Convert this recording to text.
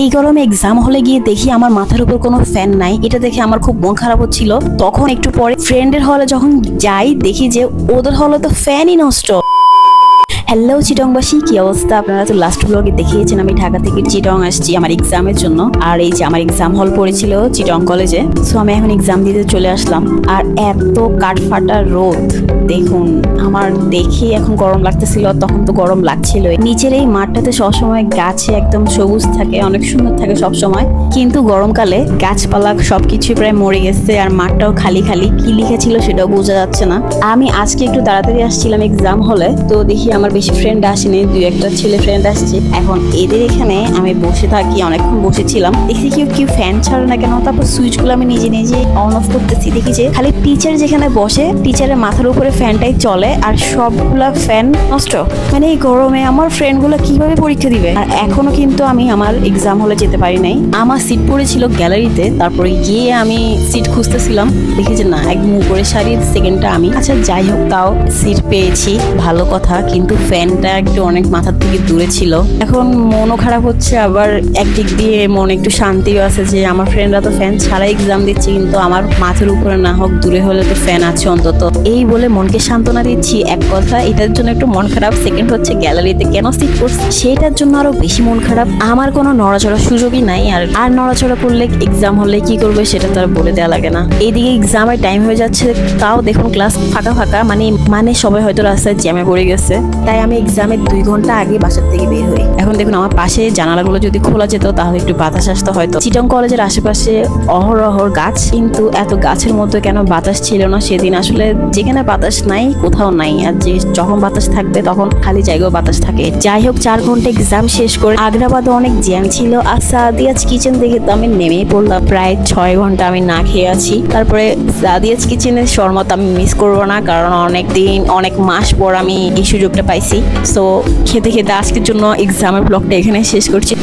এই গরমে এক্সাম হলে গিয়ে দেখি আমার মাথার উপর কোনো ফ্যান নাই। এটা দেখে আমার খুব মন খারাপ হচ্ছিল। তখন একটু পরে ফ্রেন্ডের হলে যখন যাই, দেখি যে ওদের হলে তো ফ্যানই নষ্ট। হ্যালো চিটংবাসী কি অবস্থা? আপনারা তো লাস্ট ব্লগে দেখিয়েছেন, আমি ঢাকা থেকে চিটং আসছি আমার এক্সামের জন্য। আর এই যে আমার এক্সাম হল পড়েছিল চিটং কলেজে সো আমি এখন এক্সাম দিতে চলে আসলাম। আর এত কাঠফাটা রোদ, দেখুন, আমার দেখে এখন গরম লাগতেছিল, তখন তো গরম লাগছিল নিচের এই মাঠটাতে সবসময় গাছে একদম সবুজ থাকে, অনেক সুন্দর থাকে সবসময়। কিন্তু গরমকালে গাছপালা সবকিছু প্রায় মরে গেছে, আর মাঠটাও খালি খালি। কি লিখেছিল সেটাও বোঝা যাচ্ছে না। আমি আজকে একটু তাড়াতাড়ি আসছিলাম এক্সাম হলে তো দেখি আমার বেশি ফ্রেন্ড আসেনি, দু একটা ছেলে ফ্রেন্ড আসছে। এখন এদের এখানে আমি বসে থাকি, অনেকক্ষণ বসেছিলাম। দেখি কেউ কেউ ফ্যান ছাড়ে না কেন? তারপর সুইচগুলো আমি নিজে নিজে অন অফ করতেছি। দেখি যে খালি টিচার যেখানে বসে টিচারের মাথার উপরে ফ্যানটাই চলে আর সবগুলা ফ্যান নষ্ট। মানে এই গরমে আমার ফ্রেন্ডগুলো কীভাবে পরীক্ষা দিবে? আর এখনও কিন্তু আমি আমার এক্সাম হলে যেতে পারি নাই। আমার সিট পড়েছিল গ্যালারিতে তারপরে গিয়ে আমি সিট খুঁজতেছিলাম। দেখি যে না একদম উপরে সারির সেকেন্ডটা আমি। আচ্ছা যাই হোক, তাও সিট পেয়েছি, ভালো কথা। কিন্তু ফ্যানটা একটু অনেক মাথার থেকে দূরে ছিল। এখন মনও খারাপ হচ্ছে, আবার একদিক দিয়ে মনে একটু শান্তিও আছে যে আমার ফ্রেন্ডরা তো ফ্যান ছাড়াই এক্সাম দিচ্ছে, কিন্তু আমার মাথার উপরে না হোক দূরে হলে তো ফ্যান আছে অন্তত। এই বলে মনকে সান্ত্বনা দিচ্ছি এক কথা, এটার জন্য একটু মন খারাপ সেকেন্ড হচ্ছে গ্যালারিতে কেন সিট করছি? সেটার জন্য আরও বেশি মন খারাপ। আমার কোনো নড়াচড়ার সুযোগই নাই, আর আর নড়াচড়া করলে এক্সাম হলে কি করবে সেটা তো আর বলে দেওয়া লাগে না। এইদিকে এক্সামের টাইম হয়ে যাচ্ছে, তাও দেখুন ক্লাস ফাঁকা ফাঁকা মানে মানে সবাই হয়তো রাস্তায় জ্যামে পড়ে গেছে। তাই আমি এক্সামের দুই ঘণ্টা আগে বাসার থেকে বের হই। এখন দেখুন, আমার পাশে জানালাগুলো যদি খোলা যেত, তাহলে একটু বাতাস আসতো হয়তো। চিটং কলেজের আশেপাশে অহরহর গাছ, কিন্তু এত গাছের মধ্যে কেন বাতাস ছিল না সেদিন? আসলে যেখানে বাতাস নাই, কোথাও নাই। আর যে যখন বাতাস থাকবে, তখন খালি জায়গায় বাতাস থাকে। যাই হোক, চার ঘণ্টা এক্সাম শেষ করে আগ্রাবাদে অনেক জ্যাম ছিল। আর সাদিয়াজ কিচেন দেখে তো আমি নেমেই পড়লাম। প্রায় ছয় ঘণ্টা আমি না খেয়ে আছি। তারপরে সাদিয়াজ কিচেনের শর্মা তো আমি মিস করব না, কারণ অনেক দিন অনেক মাস পর আমি এই সুযোগটা পাইছি। সো খেতে খেতে আজকের জন্য এক্সামের ব্লগটা এখানে শেষ করছি।